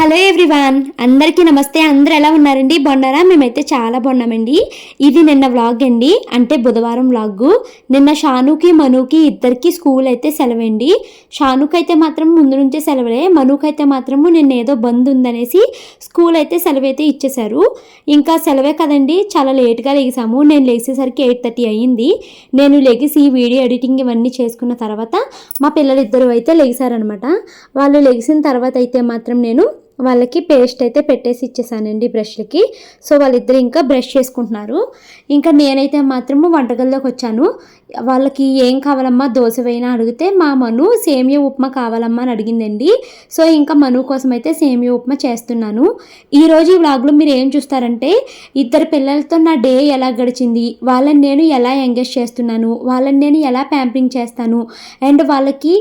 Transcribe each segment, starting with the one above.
Hello everyone అందరికీ నమస్తే. అందరూ ఎలా ఉన్నారండి? బాగున్నారా? మేమైతే చాలా బాగున్నామండి. ఇది నిన్న వ్లాగ్ అండి. అంటే బుధవారం వ్లాగ్. నిన్న షానుకి మనుకి ఇద్దరికి స్కూల్ అయితే సెలవండి. షానుకి అయితే మాత్రం ముందు నుంచే సెలవులే. మనుకి అయితే మాత్రము నిన్న ఏదో బంద్ ఉందనేసి స్కూల్ అయితే సెలవు అయితే ఇచ్చేశారు. ఇంకా సెలవే కదండి. చాలా లేట్గా లేసాము. నేను లేచేసరికి ఎయిట్ థర్టీ అయ్యింది. నేను లెగిసి వీడియో ఎడిటింగ్ ఇవన్నీ చేసుకున్న తర్వాత మా పిల్లలిద్దరూ అయితే లెగిసారనమాట వాళ్ళు లెగిసిన తర్వాత అయితే మాత్రం నేను వాళ్ళకి పేస్ట్ అయితే పెట్టేసి ఇచ్చేసానండి బ్రష్లకి సో వాళ్ళిద్దరు ఇంకా బ్రష్ చేసుకుంటున్నారు. ఇంకా నేనైతే మాత్రము వంటగదిలోకి వచ్చాను. వాళ్ళకి ఏం కావాలమ్మా దోశ వేయినా అడిగితే మా మను సేమియా ఉప్మా కావాలమ్మా అని అడిగిందండి. సో ఇంకా మను కోసం అయితే సేమియా ఉప్మా చేస్తున్నాను. ఈరోజు ఈ వ్లాగ్లో మీరు ఏం చూస్తారంటే ఇద్దరు పిల్లలతో నా డే ఎలా గడిచింది వాళ్ళని నేను ఎలా ఎంగేజ్ చేస్తున్నాను వాళ్ళని నేను ఎలా ప్యాంపింగ్ చేస్తాను అండ్ వాళ్ళకి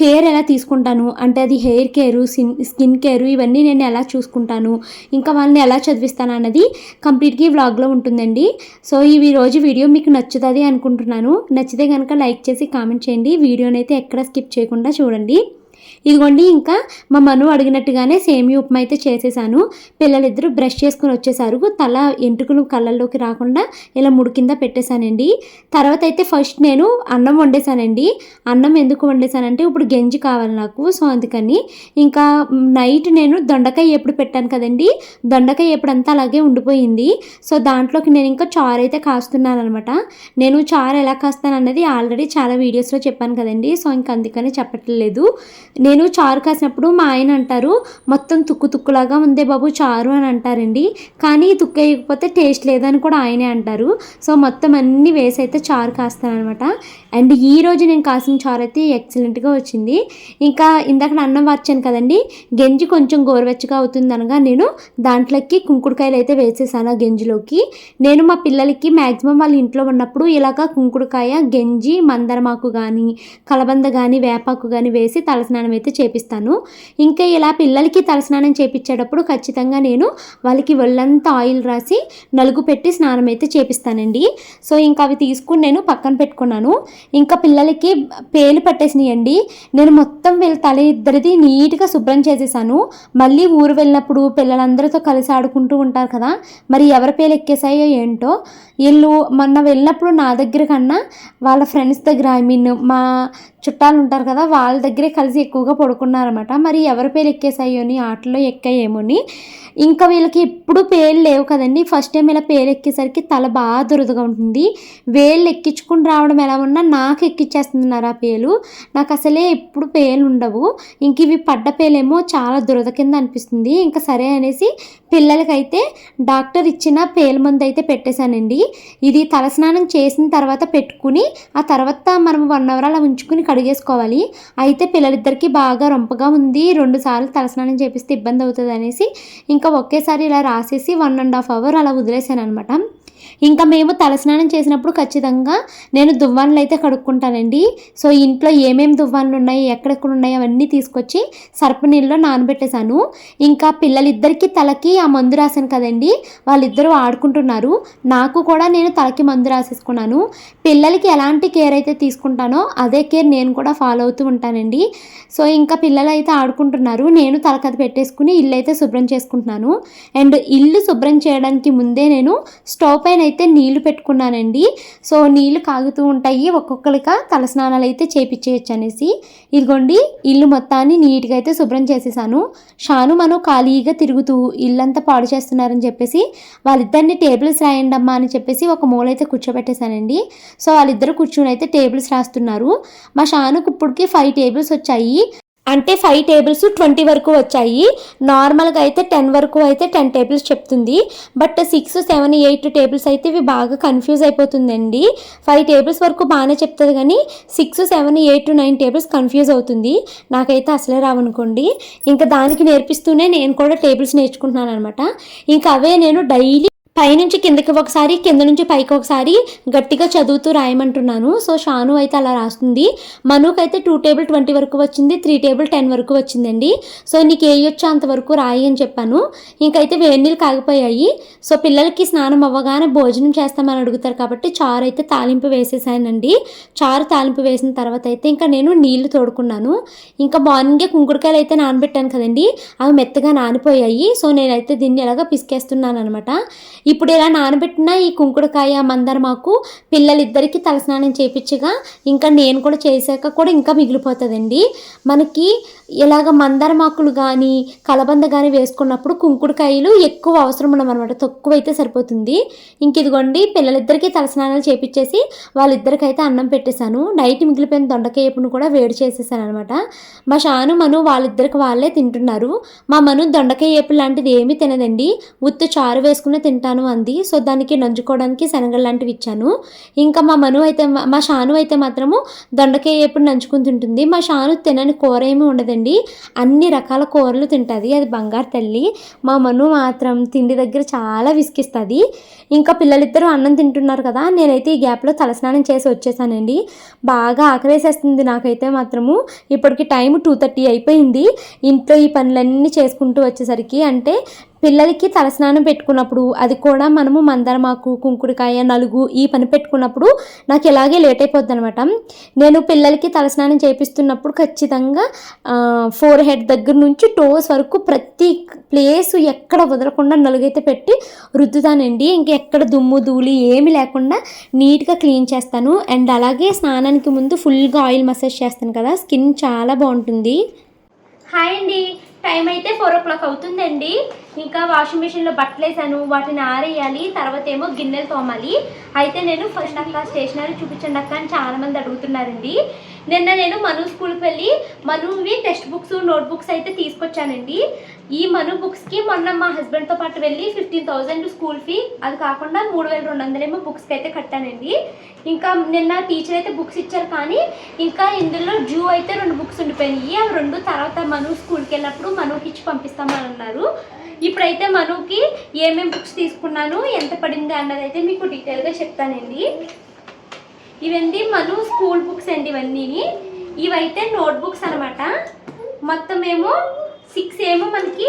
కేర్ ఎలా తీసుకుంటాను అంటే అది హెయిర్ కేరు స్కిన్ కేరు ఇవన్నీ నేను ఎలా చూసుకుంటాను ఇంకా వాళ్ళని ఎలా చదివిస్తాను అన్నది కంప్లీట్గా ఈ వ్లాగ్లో ఉంటుందండి. సో ఈ రోజు వీడియో మీకు నచ్చుతుంది అనుకుంటున్నాను. నచ్చితే కనుక లైక్ చేసి కామెంట్ చేయండి. వీడియోనైతే ఎక్కడ స్కిప్ చేయకుండా చూడండి. ఇదిగోండి ఇంకా మా మను అడిగినట్టుగానే సేమియా ఉప్మా అయితే చేసేసాను. పిల్లలిద్దరూ బ్రష్ చేసుకుని వచ్చేసారు. తల ఎంటుకలు కళ్ళల్లోకి రాకుండా ఇలా ముడి కింద పెట్టేశానండి. తర్వాత అయితే ఫస్ట్ నేను అన్నం వండేసానండి అన్నం ఎందుకు వండేసానంటే ఇప్పుడు గెంజి కావాలి నాకు సో అందుకని. ఇంకా నైట్ నేను దొండకాయ ఎప్పుడు పెట్టాను కదండి. దొండకాయ ఎప్పుడంతా అలాగే ఉండిపోయింది. సో దాంట్లోకి నేను ఇంకా చారు అయితే కాస్తున్నాను అనమాట నేను చారు ఎలా కాస్తాను అన్నది ఆల్రెడీ చాలా వీడియోస్లో చెప్పాను కదండి. సో ఇంకా అందుకని చెప్పట్లేదు. నేను నేను చారు కాసినప్పుడు మా ఆయన అంటారు మొత్తం తుక్కు తుక్కులాగా ఉందే బాబు చారు అని అంటారండి. కానీ తుక్కు వేయకపోతే టేస్ట్ లేదని కూడా ఆయనే అంటారు. సో మొత్తం అన్నీ వేసి అయితే చారు కాస్తానమాట అండ్ ఈ రోజు నేను కాసిన చారు అయితే ఎక్సలెంట్గా వచ్చింది. ఇంకా ఇందాక అన్నం వార్చాను కదండి గెంజి కొంచెం గోరువెచ్చగా అవుతుంది అనగా నేను దాంట్లోకి కుంకుడుకాయలు అయితే వేసేసాను ఆ గెంజిలోకి. నేను మా పిల్లలకి మ్యాక్సిమం వాళ్ళ ఇంట్లో ఉన్నప్పుడు ఇలాగ కుంకుడుకాయ గెంజి మందరమాకు కానీ కలబంద కానీ వేపాకు కానీ వేసి తలస్నానం అయితే చేపిస్తాను. ఇంకా ఇలా పిల్లలకి తలస్నానం చేపించేటప్పుడు ఖచ్చితంగా నేను వాళ్ళకి ఒళ్ళంతా ఆయిల్ రాసి నలుగు పెట్టి స్నానం అయితే చేపిస్తానండి. సో ఇంకా అవి తీసుకుని నేను పక్కన పెట్టుకున్నాను. ఇంకా పిల్లలకి పేలు పట్టేసినాయండి. నేను మొత్తం వీళ్ళ తల ఇద్దరిది నీట్గా శుభ్రం చేసేసాను. మళ్ళీ ఊరు వెళ్ళినప్పుడు పిల్లలందరితో కలిసి ఆడుకుంటూ ఉంటారు కదా మరి ఎవరి పేలు ఎక్కేసాయో ఏంటో. వీళ్ళు మొన్న వెళ్ళినప్పుడు నా దగ్గర కన్నా వాళ్ళ ఫ్రెండ్స్ దగ్గర ఐ మీన్ మా చుట్టాలు ఉంటారు కదా వాళ్ళ దగ్గరే కలిసి ఎక్కువగా పడుకున్నారన్నమాట. మరి ఎవరి పేరు ఎక్కేసాయోని ఆటలో ఎక్కాయేమోని. ఇంకా వీళ్ళకి ఎప్పుడు పేర్లు లేవు కదండి. ఫస్ట్ టైం ఇలా పేర్లు ఎక్కేసరికి తల బాగా దురదగా ఉంటుంది. వేళ్ళు ఎక్కించుకుని రావడం ఎలా ఉన్నా నాకు ఎక్కించేస్తున్నారు ఆ పేలు. నాకు అసలే ఎప్పుడు పేలు ఉండవు. ఇంక ఇవి పడ్డ పేలేమో చాలా దురద కింద అనిపిస్తుంది. ఇంకా సరే అనేసి పిల్లలకైతే డాక్టర్ ఇచ్చిన పేల మందు అయితే పెట్టేశానండి. ఇది తలస్నానం చేసిన తర్వాత పెట్టుకుని ఆ తర్వాత మనం వన్ అవర్ అలా ఉంచుకుని కడిగేసుకోవాలి. అయితే పిల్లలిద్దరికీ బాగా రొంపగా ఉంది రెండు సార్లు తలస్నానం చేపిస్తే ఇబ్బంది అవుతుంది అనేసి ఇంకా ఒకేసారి ఇలా రాసేసి వన్ అండ్ హాఫ్ అవర్ అలా వదిలేసాను అనమాట ఇంకా మేము తలస్నానం చేసినప్పుడు ఖచ్చితంగా నేను దువ్వాన్లు అయితే కడుక్కుంటానండి. సో ఇంట్లో ఏమేమి దువ్వాన్లు ఉన్నాయి ఎక్కడెక్కడ ఉన్నాయి అవన్నీ తీసుకొచ్చి సర్పు నీళ్ళలో నానబెట్టేశాను. ఇంకా పిల్లలిద్దరికి తలకి ఆ మందు రాశాను కదండి వాళ్ళిద్దరూ ఆడుకుంటున్నారు. నాకు కూడా నేను తలకి మందు రాసేసుకున్నాను. పిల్లలకి ఎలాంటి కేర్ అయితే తీసుకుంటానో అదే కేర్ నేను కూడా ఫాలో అవుతూ ఉంటానండి. సో ఇంకా పిల్లలు అయితే ఆడుకుంటున్నారు. నేను తలకది పెట్టేసుకుని ఇల్లు అయితే శుభ్రం చేసుకుంటున్నాను. అండ్ ఇల్లు శుభ్రం చేయడానికి ముందే నేను స్టవ్ పైన అయితే నీళ్ళు పెట్టుకున్నానండి. సో నీళ్ళు కాగుతూ ఉంటాయి. ఒక్కొక్కరిగా తలస్నానాలు అయితే చేపించేయచ్చు అనేసి ఇదిగోండి ఇల్లు మొత్తాన్ని నీట్గా అయితే శుభ్రం చేసేసాను. షాను మనం ఖాళీగా తిరుగుతూ ఇల్లంతా పాడు చేస్తున్నారని చెప్పేసి వాళ్ళిద్దరిని టేబుల్స్ రాయండి అమ్మా అని చెప్పేసి ఒక మూలైతే కూర్చోబెట్టేశానండి. సో వాళ్ళిద్దరు కూర్చుని అయితే టేబుల్స్ రాస్తున్నారు. మా షానుకు ఇప్పటికి ఫైవ్ టేబుల్స్ వచ్చాయి. అంటే ఫైవ్ టేబుల్స్ ట్వంటీ వరకు వచ్చాయి. నార్మల్గా అయితే టెన్ వరకు అయితే టెన్ టేబుల్స్ చెప్తుంది. But six seven eight tables అయితే ఇవి బాగా కన్ఫ్యూజ్ అయిపోతుందండి. ఫైవ్ టేబుల్స్ వరకు బాగానే చెప్తుంది కానీ six seven eight nine tables confuse అవుతుంది. నాకైతే అసలే రావనుకోండి. ఇంకా దానికి నేర్పిస్తూనే నేను కూడా టేబుల్స్ నేర్చుకుంటున్నాను అనమాట ఇంకా అవే నేను డైలీ పైనుంచి కిందకి ఒకసారి కింద నుంచి పైకి ఒకసారి గట్టిగా చదువుతూ రాయమంటున్నాను. సో షాను అయితే అలా రాస్తుంది. మనుకు అయితే టూ టేబుల్ ట్వంటీ వరకు వచ్చింది త్రీ టేబుల్ టెన్ వరకు వచ్చిందండి. సో నీకు ఏ వచ్చో అంతవరకు రాయి అని చెప్పాను. ఇంకైతే వేడి నీళ్ళు కాగిపోయాయి. సో పిల్లలకి స్నానం అవ్వగానే భోజనం చేస్తామని అడుగుతారు కాబట్టి చారు అయితే తాలింపు వేసేసానండి. చారు తాలింపు వేసిన తర్వాత అయితే ఇంకా నేను నీళ్ళు తోడుకున్నాను. ఇంకా మార్నింగే కుంకుడుకాయలు అయితే నానబెట్టాను కదండి అవి మెత్తగా నానిపోయాయి. సో నేనైతే దీన్ని ఎలాగ పిసికేస్తున్నాను అనమాట ఇప్పుడు ఇలా నానబెట్టిన ఈ కుంకుడుకాయ మందరమాకు పిల్లలిద్దరికీ తలస్నానం చేయించగా ఇంకా నేను కూడా చేశాక కూడా ఇంకా మిగిలిపోతుందండి. మనకి ఇలాగ మందారమాకులు కానీ కలబంద కానీ వేసుకున్నప్పుడు కుంకుడుకాయలు ఎక్కువ అవసరం ఉండమన్నమాట. తక్కువ అయితే సరిపోతుంది. ఇంక ఇదిగోండి పిల్లలిద్దరికీ తలస్నానాలు చేపించేసి వాళ్ళిద్దరికైతే అన్నం పెట్టేశాను. నైట్ మిగిలిపోయిన దొండకాయ ఎప్పుడు కూడా వేడి చేసేసాను అనమాట మా షాను మను వాళ్ళిద్దరికి వాళ్ళే తింటున్నారు. మా మను దొండకాయ ఏపు లాంటిది ఏమీ తినదండి. ఉత్తు చారు వేసుకుని తింటాను అంది. సో దానికి నంచుకోవడానికి శనగలు లాంటివి ఇచ్చాను. ఇంకా మా మను అయితే మా షాను అయితే మాత్రము దొండకాయ ఏపుడు నంచుకుని తింటుంది. మా షాను తినని కూర ఏమీ ఉండదండి. అన్ని రకాల కూరలు తింటుంది. అది బంగారు తల్లి. మా మను మాత్రం తిండి దగ్గర చాలా విసిగిస్తుంది. ఇంకా పిల్లలిద్దరూ అన్నం తింటున్నారు కదా నేనైతే ఈ గ్యాప్లో తలస్నానం చేసి వచ్చేసానండి. బాగా ఆకలేసేస్తుంది నాకైతే మాత్రము. ఇప్పటికి టైం టూ థర్టీ అయిపోయింది. ఇంట్లో ఈ పనులన్నీ చేసుకుంటూ వచ్చేసరికి అంటే పిల్లలకి తలస్నానం పెట్టుకున్నప్పుడు అది కూడా మనము మందరమాకు కుంకుడుకాయ నలుగు ఈ పని పెట్టుకున్నప్పుడు నాకు ఇలాగే లేట్ అయిపోద్ది అనమాట నేను పిల్లలకి తలస్నానం చేపిస్తున్నప్పుడు ఖచ్చితంగా ఫోర్ హెడ్ దగ్గర నుంచి టోస్ వరకు ప్రతి ప్లేస్ ఎక్కడ వదలకుండా నలుగైతే పెట్టి రుద్దుతానండి. ఇంకెక్కడ దుమ్ము ధూళి ఏమి లేకుండా నీట్గా క్లీన్ చేస్తాను. అండ్ అలాగే స్నానానికి ముందు ఫుల్గా ఆయిల్ మసాజ్ చేస్తాను కదా స్కిన్ చాలా బాగుంటుంది. హాయ్ అండి. టైం అయితే ఫోర్ ఓ క్లాక్ అవుతుందండి. ఇంకా వాషింగ్ మిషన్లో బట్టలు వేసాను వాటిని ఆరేయాలి తర్వాత ఏమో గిన్నెలు తోమాలి. అయితే నేను ఫస్ట్ అక్క స్టేషనరీ చూపించండి అక్క అని చాలామంది అడుగుతున్నారండి. నిన్న నేను మను స్కూల్కి వెళ్ళి మనువి టెక్స్ట్ బుక్స్ నోట్ బుక్స్ అయితే తీసుకొచ్చానండి. ఈ మను బుక్స్కి మొన్న మా హస్బెండ్తో పాటు వెళ్ళి ఫిఫ్టీన్ థౌజండ్ స్కూల్ ఫీ అది కాకుండా మూడు వేల రెండు వందలేమో బుక్స్కి అయితే కట్టానండి. ఇంకా నిన్న టీచర్ అయితే బుక్స్ ఇచ్చారు కానీ ఇంకా ఇందులో జూ అయితే రెండు బుక్స్ ఉండిపోయినాయి. అవి రెండు తర్వాత మను స్కూల్కి వెళ్ళినప్పుడు మనుకి ఇచ్చి పంపిస్తామని అన్నారు. ఇప్పుడైతే మనుకి ఏమేమి బుక్స్ తీసుకున్నాను ఎంత పడింది అన్నది అయితే మీకు డీటెయిల్గా చెప్తానండి. ఇవండి మనం స్కూల్ బుక్స్ అండి ఇవన్నీ ఇవైతే నోట్బుక్స్ అనమాట. మొత్తం ఏమో సిక్స్ ఏమో మనకి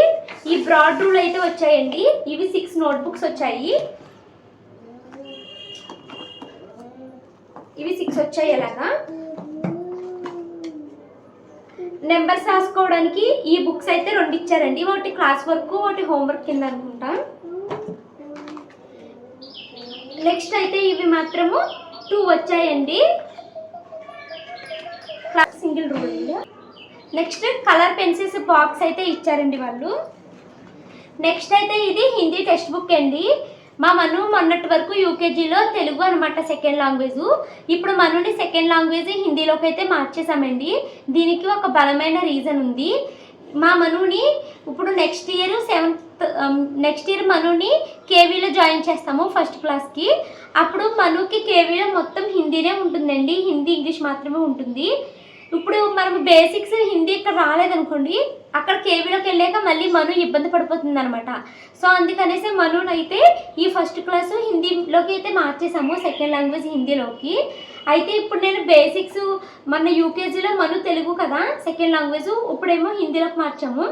ఈ బ్రాడ్ రూల్ అయితే వచ్చాయండి. ఇవి సిక్స్ నోట్ బుక్స్ వచ్చాయి. ఇవి సిక్స్ వచ్చాయి ఎలాగా? నెంబర్స్ రాసుకోవడానికి ఈ బుక్స్ అయితే రెండు ఇచ్చారండి. ఒకటి క్లాస్ వర్క్ ఒకటి హోంవర్క్ కింద అనుకుంటా. నెక్స్ట్ అయితే ఇవి మాత్రము టూ వచ్చాయండి. Single rule next colour pencils box అయితే ఇచ్చారండి వాళ్ళు. నెక్స్ట్ అయితే ఇది హిందీ టెక్స్ట్ బుక్ అండి. మా మను మొన్నటి వరకు యూకేజీలో తెలుగు అనమాట సెకండ్ లాంగ్వేజ్ ఇప్పుడు మనుని సెకండ్ లాంగ్వేజ్ హిందీలోకి అయితే మార్చేసామండి దీనికి ఒక బలమైన రీజన్ ఉంది. మా మనుని ఇప్పుడు next year seventh next year మనుని కేవీలో జాయిన్ చేస్తాము ఫస్ట్ క్లాస్కి అప్పుడు మనుకి కేవీలో మొత్తం హిందీనే ఉంటుందండి. హిందీ ఇంగ్లీష్ మాత్రమే ఉంటుంది. ఇప్పుడు మనం బేసిక్స్ హిందీ ఇక్కడ రాలేదనుకోండి అక్కడ కేవీలోకి వెళ్ళాక మళ్ళీ మను ఇబ్బంది పడిపోతుంది అనమాట సో అందుకనేసి మనునైతే ఈ ఫస్ట్ క్లాస్ హిందీలోకి అయితే మార్చేసాము సెకండ్ లాంగ్వేజ్ హిందీలోకి అయితే ఇప్పుడు నేను బేసిక్స్ మన యూకేజీలో మను తెలుగు కదా సెకండ్ లాంగ్వేజ్ ఇప్పుడేమో హిందీలోకి మార్చాము.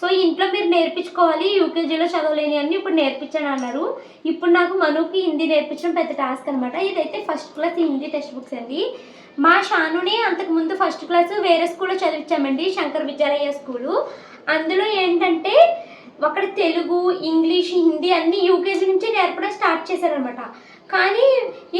సో ఇంట్లో మీరు నేర్పించుకోవాలి యూకేజీలో చదవలేని అని ఇప్పుడు నేర్పించాను అన్నారు. ఇప్పుడు నాకు మనుకి హిందీ నేర్పించడం పెద్ద టాస్క్ అనమాట ఇదైతే first class Hindi text books అండి. మా షానుని అంతకుముందు ఫస్ట్ క్లాస్ వేరే స్కూల్లో చదివించామండి శంకర్ విద్యాలయ స్కూలు అందులో ఏంటంటే అక్కడ తెలుగు ఇంగ్లీష్ హిందీ అన్ని యూకేజీ నుంచి నేర్పడం స్టార్ట్ చేశారనమాట కానీ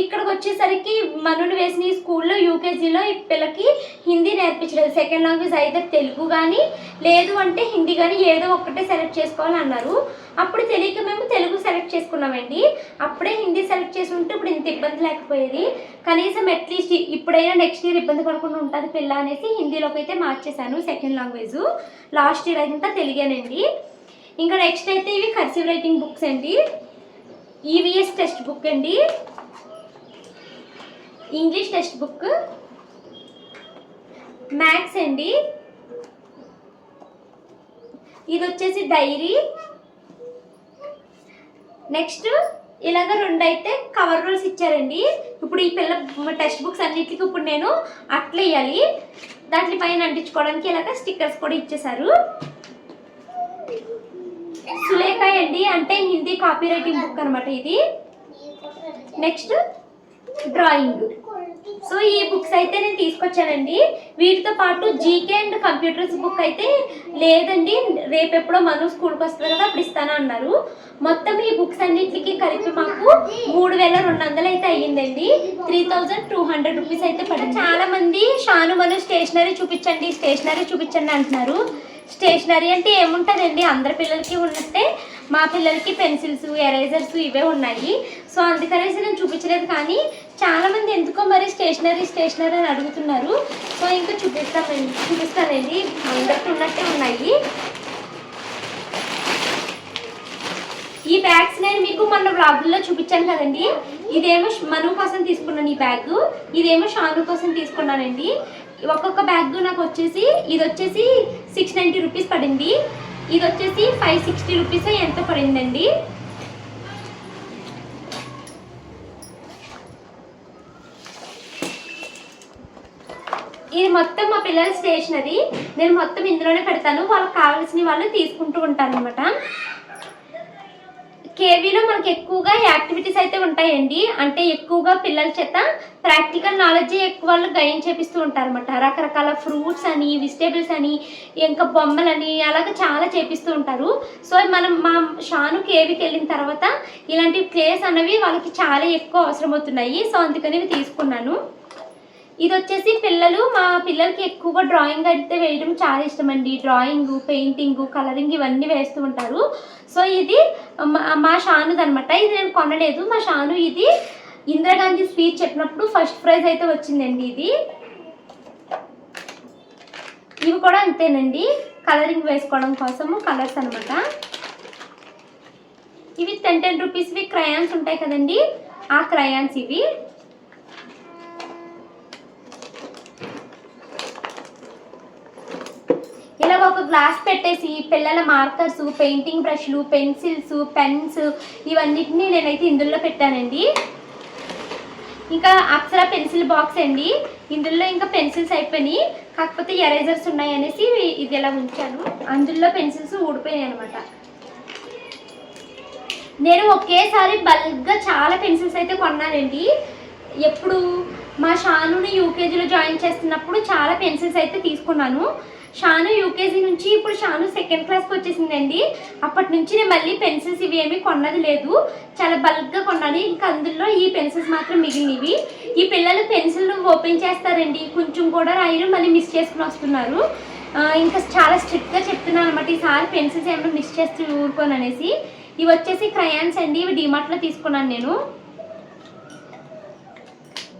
ఇక్కడికి వచ్చేసరికి మనుని వేసిన స్కూల్లో యూకేజీలో ఈ పిల్లకి హిందీ నేర్పించలేదు. సెకండ్ లాంగ్వేజ్ అయితే తెలుగు కానీ లేదు అంటే హిందీ కానీ ఏదో ఒక్కటే సెలెక్ట్ చేసుకోవాలని అన్నారు అప్పుడు తెలియక మేము తెలుగు సెలెక్ట్ చేసుకున్నామండి. అప్పుడే హిందీ సెలెక్ట్ చేసి ఉంటే ఇప్పుడు ఇంత ఇబ్బంది లేకపోయేది. కనీసం అట్లీస్ట్ ఇప్పుడైనా నెక్స్ట్ ఇయర్ ఇబ్బంది పడకుండా ఉంటుంది పిల్ల అనేసి హిందీలోకి అయితే మార్చేశాను సెకండ్ లాంగ్వేజ్ లాస్ట్ ఇయర్ అయితే తెలుగానండి. ఇంకా నెక్స్ట్ అయితే ఇవి కర్సివ్ రైటింగ్ బుక్స్ అండి. ఈవీఎస్ టెక్స్ట్ బుక్ అండి. ఇంగ్లీష్ టెక్స్ట్ బుక్ మ్యాథ్స్ అండి. ఇది వచ్చేసి డైరీ. నెక్స్ట్ ఇలాగ రెండు అయితే కవర్ రోల్స్ ఇచ్చారండి. ఇప్పుడు ఈ పిల్ల టెక్స్ట్ బుక్స్ అన్నిటికీ ఇప్పుడు నేను అట్లేయాలి దాంట్లో పైన అంటించుకోవడానికి ఇలాగ స్టిక్కర్స్ కూడా ఇచ్చేశారు. సులేఖ అండి అంటే హిందీ కాపీ రైటింగ్ బుక్ అనమాట ఇది. Next drawing. సో ఈ బుక్స్ అయితే నేను తీసుకొచ్చానండి. వీటితో పాటు జీకే అండ్ కంప్యూటర్స్ బుక్ అయితే లేదండి. రేపు ఎప్పుడో మను స్కూల్కి వస్తుంది కదా అప్పుడు ఇస్తాను అన్నారు. మొత్తం ఈ బుక్స్ అన్నిటికీ కలిపి మాకు మూడు వేల రెండు వందలు అయితే అయ్యిందండి. Three thousand two hundred rupees అయితే పడింది. చాలా మంది షాను మను స్టేషనరీ చూపించండి స్టేషనరీ చూపించండి అంటున్నారు. స్టేషనరీ అంటే ఏముంటుందండి? అందరి పిల్లలకి ఉన్నట్టే మా పిల్లలకి పెన్సిల్స్ ఎరేజర్స్ ఇవే ఉన్నాయి. సో అందుకనేసి నేను చూపించలేదు కానీ చాలామంది ఎందుకో మరి స్టేషనరీ స్టేషనరీ అని అడుగుతున్నారు. సో ఇంకా చూపిస్తానండి చూపిస్తానండి. అందరికి ఉన్నట్టే ఉన్నాయి. ఈ బ్యాగ్స్ నేను మీకు మన బ్లాగుల్లో చూపించాను కదండి. ఇదేమో మను కోసం తీసుకున్నాను ఈ బ్యాగ్. ఇదేమో షాను కోసం తీసుకున్నానండి. ఒక్కొక్క బ్యాగ్ నాకు వచ్చేసి ఇది వచ్చేసి సిక్స్ నైంటీ రూపీస్ పడింది. ఇది వచ్చేసి ఫైవ్ సిక్స్టీ రూపీస్ ఎంత పడిందండి? ఇది మొత్తం మా పిల్లల స్టేషనరీ. నేను మొత్తం ఇందులోనే పెడతాను. వాళ్ళకి కావాల్సిన వాళ్ళు తీసుకుంటూ ఉంటాను అనమాట కేవీలో మనకి ఎక్కువగా యాక్టివిటీస్ అయితే ఉంటాయండి. అంటే ఎక్కువగా పిల్లల చేత ప్రాక్టికల్ నాలెడ్జ్ ఎక్కువ వాళ్ళు గైన్ చేపిస్తూ ఉంటారనమాట రకరకాల ఫ్రూట్స్ అని వెజిటేబుల్స్ అని ఇంకా బొమ్మలని అలాగ చాలా చేపిస్తూ ఉంటారు. సో మనం మా షాను కేవీకి వెళ్ళిన తర్వాత ఇలాంటి ప్లేస్ అనేవి వాళ్ళకి చాలా ఎక్కువ అవసరం అవుతున్నాయి సో అందుకని తీసుకున్నాను. ఇది వచ్చేసి పిల్లలు మా పిల్లలకి ఎక్కువగా డ్రాయింగ్ అయితే వేయడం చాలా ఇష్టం అండి డ్రాయింగ్ పెయింటింగ్ కలరింగ్ ఇవన్నీ వేస్తూ ఉంటారు. సో ఇది మా- మా షానుది అనమాట ఇది నేను కొనలేదు. మా షాను ఇది ఇందిరాగాంధీ స్పీచ్ చెప్పినప్పుడు ఫస్ట్ ప్రైజ్ అయితే వచ్చిందండి ఇది. ఇవి కూడా అంతేనండి. కలరింగ్ వేసుకోవడం కోసము కలర్స్ అనమాట ఇవి టెన్ టెన్ రూపీస్వి క్రయాన్స్ ఉంటాయి కదండి. ఆ క్రయాన్స్ ఇవి. ఇలా ఒక గ్లాస్ పెట్టేసి పిల్లల మార్కర్స్ పెయింటింగ్ బ్రష్లు పెన్సిల్స్ పెన్స్ ఇవన్నిటిని నేనైతే ఇందులో పెట్టానండి. ఇంకా అప్సరా పెన్సిల్ బాక్స్ అండి. ఇందులో ఇంకా పెన్సిల్స్ అయిపోయినాయి. కాకపోతే ఎరేజర్స్ ఉన్నాయి అనేసి ఇది ఇలా ఉంచాను. అందులో పెన్సిల్స్ ఊడిపోయినాయి అనమాట నేను ఒకేసారి బల్క్గా చాలా పెన్సిల్స్ అయితే కొన్నానండి. ఎప్పుడు మా షానుని యూకేజీలో జాయిన్ చేస్తున్నప్పుడు చాలా పెన్సిల్స్ అయితే తీసుకున్నాను. షాను యూకేజీ నుంచి ఇప్పుడు షాను సెకండ్ క్లాస్కి వచ్చేసిందండి. అప్పటి నుంచి నేను మళ్ళీ పెన్సిల్స్ ఇవి ఏమీ కొన్నది లేదు. చాలా బల్క్గా కొన్నాను. ఇంకా అందులో ఈ పెన్సిల్స్ మాత్రం మిగిలినవి. ఈ పిల్లలు పెన్సిల్ ఓపెన్ చేస్తారండి. కొంచెం కూడా రాయరు మళ్ళీ మిస్ చేసుకుని వస్తున్నారు. ఇంకా చాలా స్ట్రిక్ట్గా చెప్తున్నాను అనమాట ఈసారి పెన్సిల్స్ ఏమైనా మిస్ చేస్తూ ఊరుకోను అనేసి. ఇవి వచ్చేసి క్రయాన్స్ అండి. ఇవి డిమార్ట్లో తీసుకున్నాను నేను.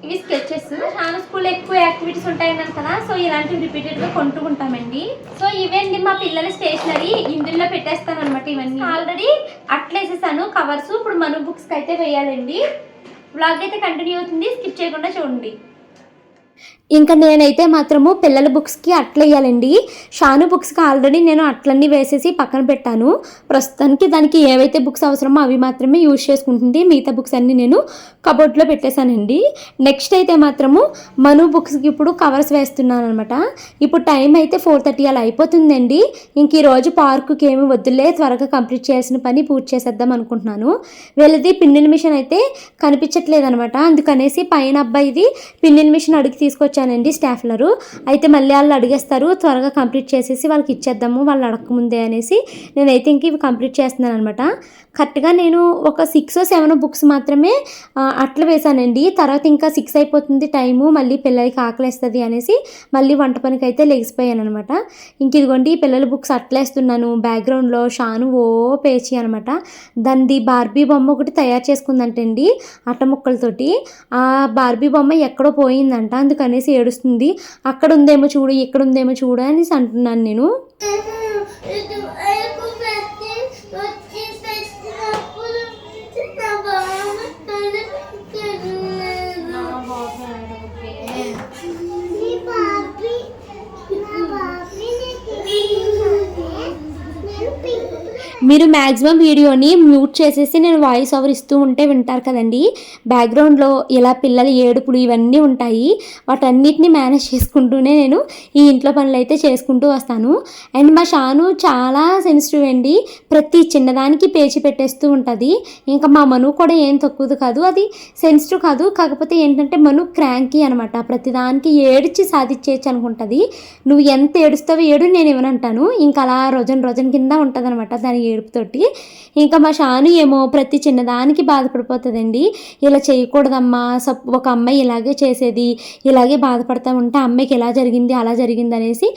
ఇవి స్కెచెస్. చాలా స్కూల్లో ఎక్కువ యాక్టివిటీస్ ఉంటాయన్నాను కదా సో ఇలాంటివి రిపీటెడ్గా కొంటూ ఉంటామండి సో ఇవేంటి మా పిల్లల స్టేషనరీ. ఇందులో పెట్టేస్తాను అనమాట ఇవన్నీ. ఆల్రెడీ అట్లేసేసాను కవర్స్. ఇప్పుడు మన బుక్స్కి అయితే వేయాలండి. వ్లాగ్ అయితే కంటిన్యూ అవుతుంది. స్కిప్ చేయకుండా చూడండి. ఇంకా నేనైతే మాత్రము పిల్లల బుక్స్కి అట్ల వేయాలండి షాను బుక్స్కి ఆల్రెడీ నేను అట్లన్నీ వేసేసి పక్కన పెట్టాను. ప్రస్తుతానికి దానికి ఏవైతే బుక్స్ అవసరమో అవి మాత్రమే యూజ్ చేసుకుంటుంది. మిగతా బుక్స్ అన్నీ నేను కబోర్డ్లో పెట్టేశానండి. నెక్స్ట్ అయితే మాత్రము మను బుక్స్కి ఇప్పుడు కవర్స్ వేస్తున్నాను అనమాట ఇప్పుడు టైం అయితే ఫోర్ థర్టీ అలా అయిపోతుందండి. ఇంక ఈరోజు పార్కుకి ఏమి వద్దులే త్వరగా కంప్లీట్ చేయాల్సిన పని పూర్తి చేసేద్దాం అనుకుంటున్నాను. వీళ్ళది పిన్నిల మిషన్ అయితే కనిపించట్లేదు అనమాట అందుకనేసి పైన అబ్బాయిది పిన్నిల మిషన్ అడిగి ఇచ్చానండి స్టాఫ్లరు. అయితే మళ్ళీ వాళ్ళు అడిగేస్తారు త్వరగా కంప్లీట్ చేసేసి వాళ్ళకి ఇచ్చేద్దాము వాళ్ళు అడగకముందే అనేసి నేనైతే ఇంక ఇవి కంప్లీట్ చేస్తున్నాను అనమాట కరెక్ట్గా నేను ఒక సిక్స్ సెవెన్ బుక్స్ మాత్రమే అట్లా వేశానండి తర్వాత ఇంకా సిక్స్ అయిపోతుంది టైము మళ్ళీ పిల్లలకి ఆకలేస్తుంది అనేసి మళ్ళీ వంట పనికి అయితే లెగిసిపోయాను అనమాట ఇంక ఇదిగోండి పిల్లల బుక్స్ అట్లేస్తున్నాను. బ్యాక్గ్రౌండ్లో షాను ఓ పేచి అనమాట దాన్ని బార్బీ బొమ్మ ఒకటి తయారు చేసుకుందంటండి అట్ట ముక్కలతోటి. ఆ బార్బీ బొమ్మ ఎక్కడో పోయిందంట అందుకనేసి ఏడుస్తుంది అక్కడ ఉందేమో చూడు ఇక్కడ ఉందేమో చూడు అనేసి అంటున్నాను నేను ఇది ఎరుపు పెట్టి వచ్చి పెట్టినప్పుడు నా బావ కనిపించదు నీ బాబీ నా బాబీ నేను పింక్ మీరు మ్యాక్సిమం వీడియోని మ్యూట్ చేసేసి నేను వాయిస్ ఓవర్ ఇస్తూ ఉంటే వింటారు కదండి. బ్యాక్గ్రౌండ్లో ఇలా పిల్లలు ఏడుపులు ఇవన్నీ ఉంటాయి. వాటన్నిటిని మేనేజ్ చేసుకుంటూనే నేను ఈ ఇంట్లో పనులు అయితే చేసుకుంటూ వస్తాను. అండ్ మా షాను చాలా సెన్సిటివ్ అండి. ప్రతి చిన్నదానికి పేచి పెట్టేస్తూ ఉంటుంది. ఇంకా మా మను కూడా ఏం తక్కువది కాదు. అది సెన్సిటివ్ కాదు. కాకపోతే ఏంటంటే మను క్రాంకీ అనమాట ప్రతిదానికి ఏడిచి సాధించేయచ్చు అనుకుంటుంది. నువ్వు ఎంత ఏడుస్తావో ఏడు నేను ఇవ్వనంటాను ఇంకా అలా రోజన్ రోజన్ కింద ఉంటుంది అనమాట దాని ఏడుపుతోటి ఇంకా మా షాను ఏమో ప్రతి చిన్నదానికి బాధపడిపోతుందండి. ఇలా చేయకూడదమ్మా సప్ ఒక అమ్మాయి ఇలాగే చేసేది ఇలాగే బాధపడతా ఉంటే అమ్మాయికి ఎలా జరిగింది అలా జరిగింది అనేసి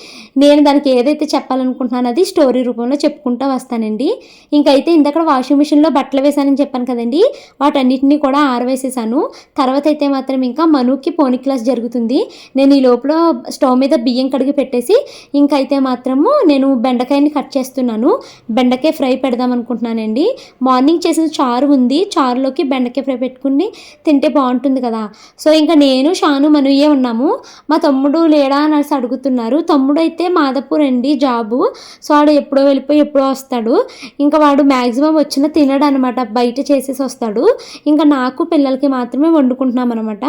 నేను దానికి ఏదైతే చెప్పాలనుకుంటున్నానో అది స్టోరీ రూపంలో చెప్పుకుంటూ వస్తానండి. ఇంకైతే ఇందాక వాషింగ్ మిషన్లో బట్టలు వేసానని చెప్పాను కదండి. వాటన్నిటిని కూడా ఆరవేసేసాను తర్వాత అయితే మాత్రం ఇంకా మనుకి పోనీ క్లాస్ జరుగుతుంది. నేను ఈ లోపల స్టవ్ మీద బియ్యం కడిగి పెట్టేసి ఇంకైతే మాత్రము నేను బెండకాయని కట్ చేస్తున్నాను. బెండకాయ ఫ్రై పెడదాం అనుకుంటున్నానండి. మార్నింగ్ చేసిన చారు ఉంది. చారులోకి బెండకాయ ఫ్రై పెట్టుకుని తింటే బాగుంటుంది కదా. సో ఇంకా నేను షాను మనుయే ఉన్నాము. మా తమ్ముడు లేడా అనేసి అడుగుతున్నారు. తమ్ముడు అయితే మాధపూర్ అండి జాబు. సో వాడు ఎప్పుడో వెళ్ళిపోయి ఎప్పుడో వస్తాడు. ఇంకా వాడు మ్యాక్సిమం వచ్చిన తినడు అనమాట బయట చేసేసి వస్తాడు. ఇంకా నాకు పిల్లలకి మాత్రమే వండుకుంటున్నాం అనమాట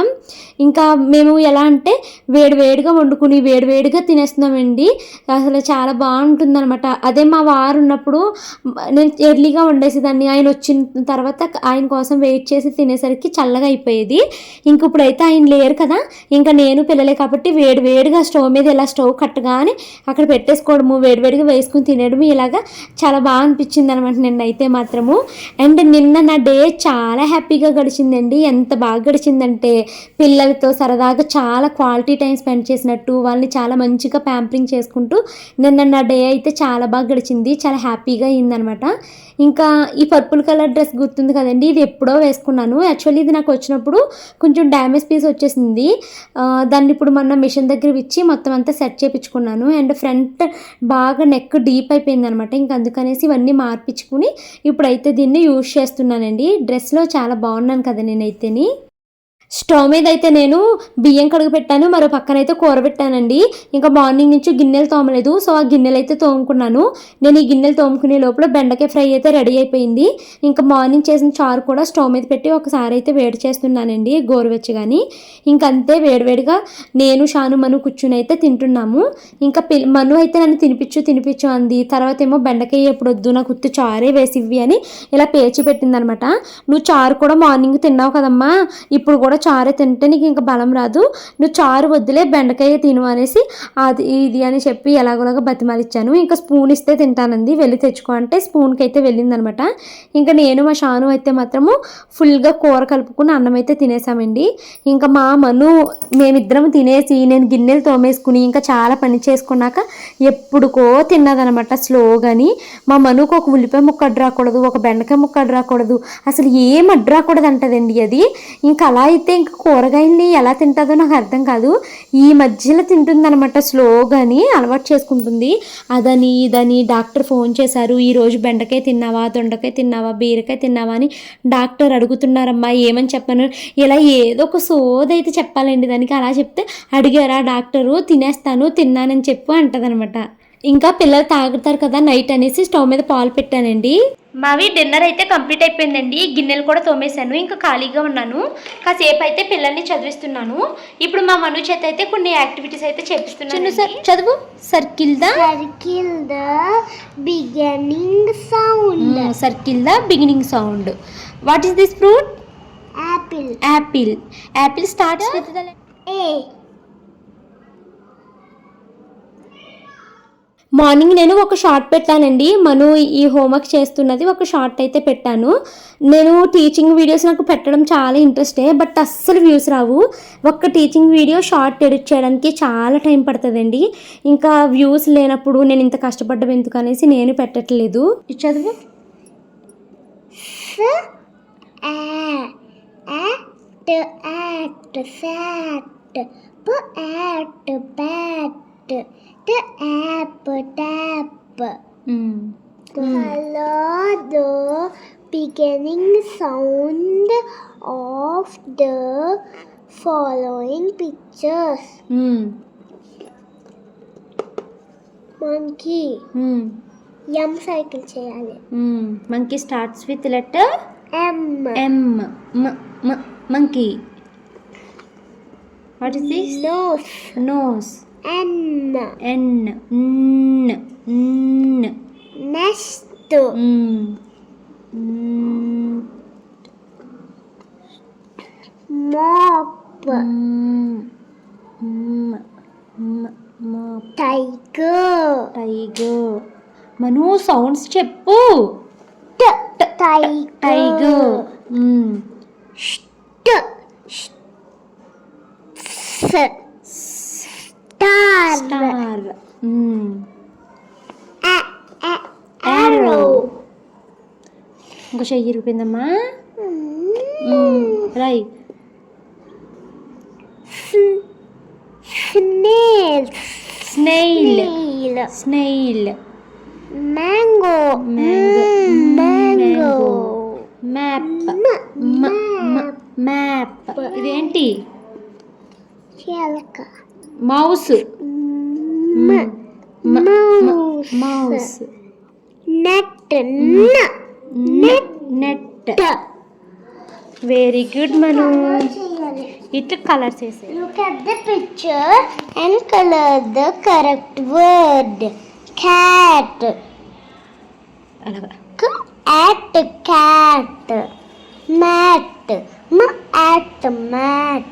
ఇంకా మేము ఎలా అంటే వేడి వేడిగా వండుకుని వేడి వేడిగా తినేస్తున్నామండి. అసలు చాలా బాగుంటుంది అనమాట అదే మా వారు ఉన్నప్పుడు నేను ఎర్లీగా వండేసేదాన్ని. ఆయన వచ్చిన తర్వాత ఆయన కోసం వెయిట్ చేసి తినేసరికి చల్లగా అయిపోయేది. ఇంక ఇప్పుడైతే ఆయన లేరు కదా. ఇంకా నేను పిల్లలే కాబట్టి వేడి వేడిగా స్టవ్ మీద ఇలా స్టవ్ కట్టగానే అక్కడ పెట్టేసుకోవడము వేడివేడిగా వేసుకుని తినడము ఇలాగా చాలా బాగా అనిపించింది అనమాట నిన్నైతే మాత్రము. అండ్ నిన్న నా డే చాలా హ్యాపీగా గడిచిందండి. ఎంత బాగా గడిచిందంటే పిల్లలతో సరదాగా చాలా క్వాలిటీ టైం స్పెండ్ చేసినట్టు వాళ్ళని చాలా మంచిగా ప్యాంపరింగ్ చేసుకుంటూ నిన్న నా డే అయితే చాలా బాగా గడిచింది. చాలా హ్యాపీగా అయిందనమాట. ఇంకా ఈ పర్పుల్ కలర్ డ్రెస్ గుర్తుంది కదండి ఇది ఎప్పుడో వేసుకున్నాను. యాక్చువల్లీ ఇది నాకు వచ్చినప్పుడు కొంచెం డ్యామేజ్ పీస్ వచ్చేసింది. దాన్ని ఇప్పుడు మొన్న మిషన్ దగ్గర ఇచ్చి మొత్తం అంతా సెట్ చేయించుకున్నాను అండ్ ఫ్రంట్ బాగా నెక్ డీప్ అయిపోయింది అనమాట ఇంక అందుకనేసి ఇవన్నీ మార్పించుకుని ఇప్పుడైతే దీన్ని యూజ్ చేస్తున్నానండి. డ్రెస్లో చాలా బాగున్నాను కదా నేనైతేని. స్టవ్ మీద అయితే నేను బియ్యం కడుగు పెట్టాను మరో పక్కన అయితే కూర పెట్టానండి. ఇంకా మార్నింగ్ నుంచి గిన్నెలు తోమలేదు సో ఆ గిన్నెలు అయితే తోముకున్నాను. నేను ఈ గిన్నెలు తోముకునే లోపల బెండకాయ ఫ్రై అయితే రెడీ అయిపోయింది. ఇంకా మార్నింగ్ చేసిన చారు కూడా స్టవ్ మీద పెట్టి ఒకసారి అయితే వేడి చేస్తున్నానండి గోరువెచ్చగాని ఇంకా అంతే వేడివేడిగా నేను షాను మను కూర్చుని అయితే తింటున్నాము. ఇంకా పిల్ మను అయితే నన్ను తినిపించు తినిపించు అంది. తర్వాత ఏమో బెండకాయ ఎప్పుడు వద్దు నాకు ఉత్తు చారే వేసి ఇవ్వి అని ఇలా పేచి పెట్టిందనమాట. నువ్వు చారు కూడా మార్నింగ్ తిన్నావు కదమ్మా ఇప్పుడు కూడా చారు తింటే నీకు ఇంకా బలం రాదు. నువ్వు చారు వద్దులే బెండకాయ తిను అనేసి అది ఇది అని చెప్పి ఎలాగోలాగా బతిమాలిచ్చాను. ఇంకా స్పూన్ ఇస్తే తింటానంది. వెళ్ళి తెచ్చుకో అంటే స్పూన్కి అయితే వెళ్ళిందనమాట. ఇంకా నేను మా షాను అయితే మాత్రము ఫుల్గా కూర కలుపుకుని అన్నం అయితే తినేసామండి. ఇంకా మా మను మేమిద్దరం తినేసి నేను గిన్నెలు తోమేసుకుని ఇంకా చాలా పని చేసుకున్నాక ఎప్పుడుకో తిన్నదనమాట స్లోగాని. మా మనుకు ఒక ఉల్లిపాయ ముక్క అడ్డు రాకూడదు ఒక బెండకాయ ముక్క అడ్డు రాకూడదు. అసలు ఏం అడ్డు రాకూడదు అంటదండి అది. ఇంకా అలా అయితే ఇంకా కూరగాయల్ని ఎలా తింటుందో నాకు అర్థం కాదు. ఈ మధ్యలో తింటుందనమాట స్లోగాని అలవాటు చేసుకుంటుంది. అదని ఇదని డాక్టర్ ఫోన్ చేశారు. ఈ రోజు బెండకాయ తిన్నావా దొండకాయ తిన్నావా బీరకాయ తిన్నావా అని డాక్టర్ అడుగుతున్నారమ్మా ఏమని చెప్పాను? ఇలా ఏదో ఒక సోదైతే చెప్పాలండి. దానికి అలా చెప్తే అడిగారా డాక్టరు తినేస్తాను తిన్నానని చెప్పు అంటదనమాట ఇంకా పిల్లలు తాగుతారు కదా నైట్ అనేసి స్టవ్ మీద పాలు పెట్టానండి. మావి డిన్నర్ అయితే కంప్లీట్ అయిపోయిందండి. గిన్నెలు కూడా తోమేశాను. ఇంకా ఖాళీగా ఉన్నాను. కాసేపు అయితే పిల్లల్ని చదివిస్తున్నాను. ఇప్పుడు మా మను చేత అయితే కొన్ని యాక్టివిటీస్ అయితే చేపిస్తున్నాను సార్ చదువు. Circle the. Circle the beginning sound. Circle the beginning sound. What is this fruit? Apple. Apple. Apple starts with the A. Morning నేను ఒక షార్ట్ పెట్టానండి మను ఈ హోంవర్క్ చేస్తున్నది ఒక షార్ట్ అయితే పెట్టాను నేను టీచింగ్ వీడియోస్ నాకు పెట్టడం చాలా ఇంట్రెస్టే బట్ అస్సలు వ్యూస్ రావు ఒక్క టీచింగ్ వీడియో షార్ట్ ఎడిట్ చేయడానికి చాలా టైం పడుతుందండి ఇంకా వ్యూస్ లేనప్పుడు నేను ఇంత కష్టపడ్డం ఎందుకు అనేసి నేను పెట్టట్లేదు చదువు S. A. At. At. Sat. P. At. Bat. T. App. Tap. Follow the beginning sound of the following pictures. Monkey, M cycle చేయాలి monkey starts with letter M M monkey what is this nose nose N N న్ న్ next. Map. Tiger tiger Manu sounds చెప్పు tiger tiger star arrow. ఇంకో చెయ్యి రూపిందమ్మా రై snail mango. Mango. Mm, mango. Map map. Map ఇదేంటి చిలక mouse mouse net net very good Manu it colors is it. look at the picture and color the correct word cat k at cat mat m at mat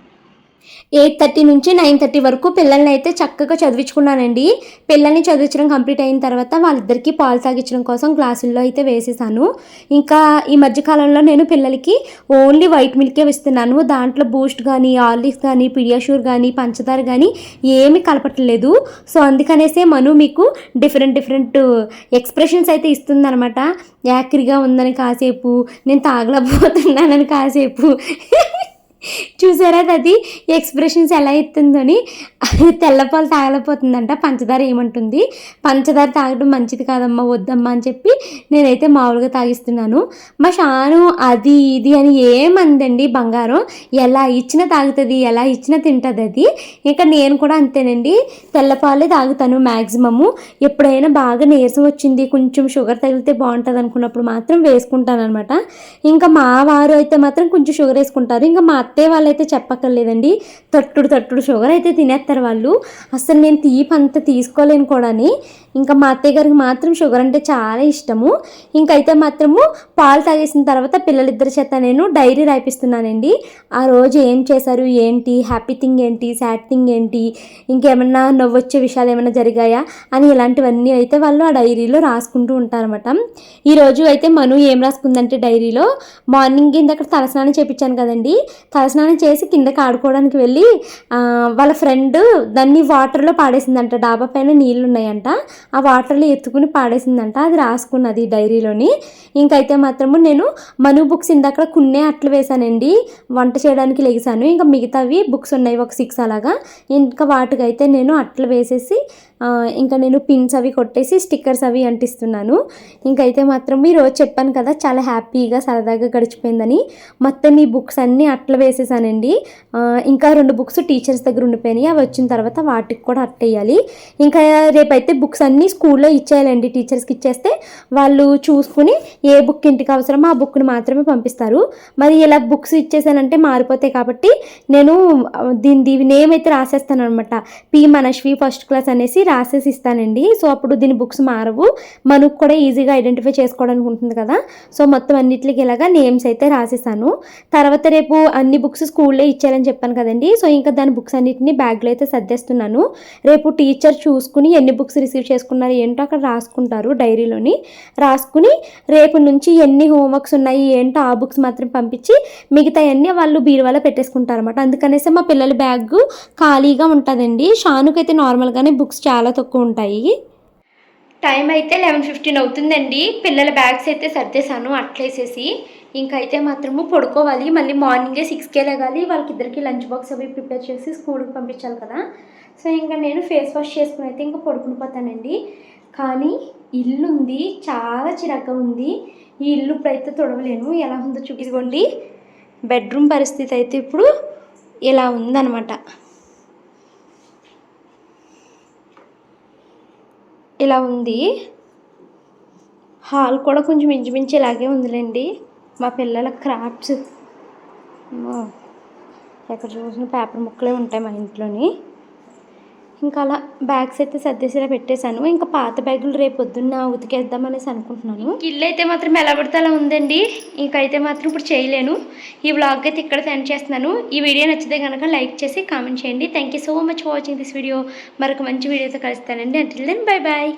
eight thirty నుంచి nine thirty వరకు పిల్లల్ని అయితే చక్కగా చదివించుకున్నానండి. పిల్లల్ని చదివించడం complete అయిన తర్వాత వాళ్ళిద్దరికీ పాలు తాగించడం కోసం గ్లాసుల్లో అయితే వేసేసాను. ఇంకా ఈ మధ్యకాలంలో నేను పిల్లలకి ఓన్లీ వైట్ మిల్కే ఇస్తున్నాను. దాంట్లో బూస్ట్ కానీ ఆర్లిక్స్ కానీ పిడియాషూర్ కానీ పంచదార కానీ ఏమీ కలపట్లేదు. సో అందుకనేసే మను మీకు డిఫరెంట్ డిఫరెంట్ ఎక్స్ప్రెషన్స్ అయితే ఇస్తుందన్నమాట. యాక్రిగా ఉందని కాసేపు నేను తాగలపోతున్నానని కాసేపు. చూసారా అది ఎక్స్ప్రెషన్స్ ఎలా ఇస్తుందని తెల్లపాలు తాగలేకపోతుందంట. పంచదార ఏమంటుంది? పంచదార తాగడం మంచిది కాదమ్మా వద్దమ్మా అని చెప్పి నేనైతే మామూలుగా తాగిస్తున్నాను. మా షాను అది ఇది అని ఏమందండి బంగారం? ఎలా ఇచ్చినా తాగుతుంది ఎలా ఇచ్చినా తింటుంది అది. ఇంకా నేను కూడా అంతేనండి. తెల్లపాలే తాగుతాను మ్యాక్సిమము ఎప్పుడైనా బాగా నీరసం వచ్చింది కొంచెం షుగర్ తగిలితే బాగుంటుంది అనుకున్నప్పుడు మాత్రం వేసుకుంటాను అనమాట ఇంకా మా వారు అయితే మాత్రం కొంచెం షుగర్ వేసుకుంటారు. ఇంకా మా అత్తయ్య వాళ్ళు అయితే చెప్పక్కర్లేదండి. తట్టుడు తట్టుడు షుగర్ అయితే తినేస్తారు. వాళ్ళు. అసలు నేను తీపి అంత తీసుకోలేను కూడాని ఇంకా మా అత్తయ్య గారికి మాత్రం షుగర్ అంటే చాలా ఇష్టము. ఇంకైతే మాత్రము పాలు తాగేసిన తర్వాత పిల్లలిద్దరి చేత నేను డైరీ రాయిపిస్తున్నానండి. ఆ రోజు ఏం చేశారు ఏంటి హ్యాపీ థింగ్ ఏంటి సాడ్ థింగ్ ఏంటి ఇంకేమన్నా నవ్వొచ్చే విషయాలు ఏమైనా జరిగాయా అని ఇలాంటివన్నీ అయితే వాళ్ళు ఆ డైరీలో రాసుకుంటూ ఉంటారన్నమాట. ఈరోజు అయితే మను ఏం రాసుకుందంటే డైరీలో మార్నింగ్ ఇందాక తలస్నానం చేపించాను కదండి. తలస్నానం చేసి కిందకి ఆడుకోవడానికి వెళ్ళి వాళ్ళ ఫ్రెండ్ దాన్ని వాటర్లో పాడేసిందంట. డాబా పైన నీళ్ళు ఉన్నాయంట ఆ వాటర్లో ఎత్తుకుని పాడేసిందంట. అది రాసుకున్నది డైరీలోని. ఇంకైతే మాత్రము నేను మను బుక్స్ ఇందాక కున్నే అట్లు వేశానండి. వంట చేయడానికి లెగిసాను. ఇంకా మిగతావి బుక్స్ ఉన్నాయి. ఒక సిక్స్ అలాగా. ఇంకా వాటికైతే నేను అట్లు వేసేసి ఇంకా నేను పిన్స్ అవి కొట్టేసి స్టిక్కర్స్ అవి అంటిస్తున్నాను. ఇంకైతే మాత్రం ఈరోజు రోజు చెప్పాను కదా చాలా హ్యాపీగా సరదాగా గడిచిపోయిందని. మొత్తం ఈ బుక్స్ అన్నీ అట్ల వేసేసానండి. ఇంకా రెండు బుక్స్ టీచర్స్ దగ్గర ఉండిపోయినాయి. అవి వచ్చిన తర్వాత వాటికి కూడా అట్టేయాలి ఇంకా రేపైతే బుక్స్ అన్నీ స్కూల్లో ఇచ్చేయాలండి టీచర్స్కి ఇచ్చేస్తే వాళ్ళు చూసుకుని ఏ బుక్ ఇంటికి అవసరమో ఆ బుక్ని మాత్రమే పంపిస్తారు. మరి ఇలా బుక్స్ ఇచ్చేసానంటే మారిపోతాయి కాబట్టి నేను దీని దీని నేమ్ అయితే రాసేస్తాను అనమాట పి మనశ్వి ఫస్ట్ క్లాస్ అనేసి రాసేసి ఇస్తానండి. సో అప్పుడు దీని బుక్స్ మారవు. మనకు కూడా ఈజీగా ఐడెంటిఫై చేసుకోవడానికి ఉంటుంది కదా. సో మొత్తం అన్నిటికి ఇలాగా నేమ్స్ అయితే రాసేసాను. తర్వాత రేపు అన్ని బుక్స్ స్కూల్లో ఇచ్చేయాలని చెప్పాను కదండి. సో ఇంకా దాని బుక్స్ అన్నిటిని బ్యాగ్లో అయితే సర్దేస్తున్నాను. రేపు టీచర్ చూసుకుని ఎన్ని బుక్స్ రిసీవ్ చేసుకున్నారు ఏంటో అక్కడ రాసుకుంటారు డైరీలోని. రాసుకుని రేపు నుంచి ఎన్ని హోంవర్క్స్ ఉన్నాయి ఏంటో ఆ బుక్స్ మాత్రం పంపించి మిగతా అన్నీ వాళ్ళు బీరువాలో పెట్టేసుకుంటారు అనమాట అందుకనేసి మా పిల్లల బ్యాగ్ ఖాళీగా ఉంటుందండి. షానుకైతే నార్మల్గానే బుక్స్ చాలా తక్కువ ఉంటాయి. టైం అయితే లెవెన్ ఫిఫ్టీన్ అవుతుందండి. పిల్లల బ్యాగ్స్ అయితే సర్దేశాను అట్లేసేసి. ఇంకైతే మాత్రము పడుకోవాలి. మళ్ళీ మార్నింగే సిక్స్కే లేగాలి. వాళ్ళకి ఇద్దరికి లంచ్ బాక్స్ అవి ప్రిపేర్ చేసి స్కూల్కి పంపించాలి కదా. సో ఇంకా నేను ఫేస్ వాష్ చేసుకుని అయితే ఇంకా పడుకుని పోతానండి. కానీ ఇల్లు ఉంది. చాలా చిరాగ్గా ఉంది. ఈ ఇల్లు ఇప్పుడైతే తొడవలేను. ఎలా ఉందో చూపించుకోండి బెడ్రూమ్ పరిస్థితి అయితే ఇప్పుడు ఇలా ఉందన్నమాట. ఇలా ఉంది. హాల్ కూడా కొంచెం ఇంచుమించు ఇలాగే ఉందిలేండి. మా పిల్లల క్రాఫ్ట్స్ ఎక్కడ చూసిన పేపర్ ముక్కలే ఉంటాయి మా ఇంట్లోని. ఇంకా అలా బ్యాగ్స్ అయితే సర్దేసేలా పెట్టేశాను. ఇంకా పాత బ్యాగులు రేపు పొద్దున్న ఉతికేద్దామనేసి అనుకుంటున్నాను. ఇల్లు అయితే మాత్రం ఎలా పడితే అలా ఉందండి. ఇంకైతే మాత్రం ఇప్పుడు చేయలేను. ఈ వ్లాగ్ అయితే ఇక్కడ సెండ్ చేస్తున్నాను. ఈ వీడియో నచ్చితే కనుక లైక్ చేసి కామెంట్ చేయండి. Thank you so much for watching this video మరొక మంచి వీడియోతో కలుస్తానండి. Until then bye bye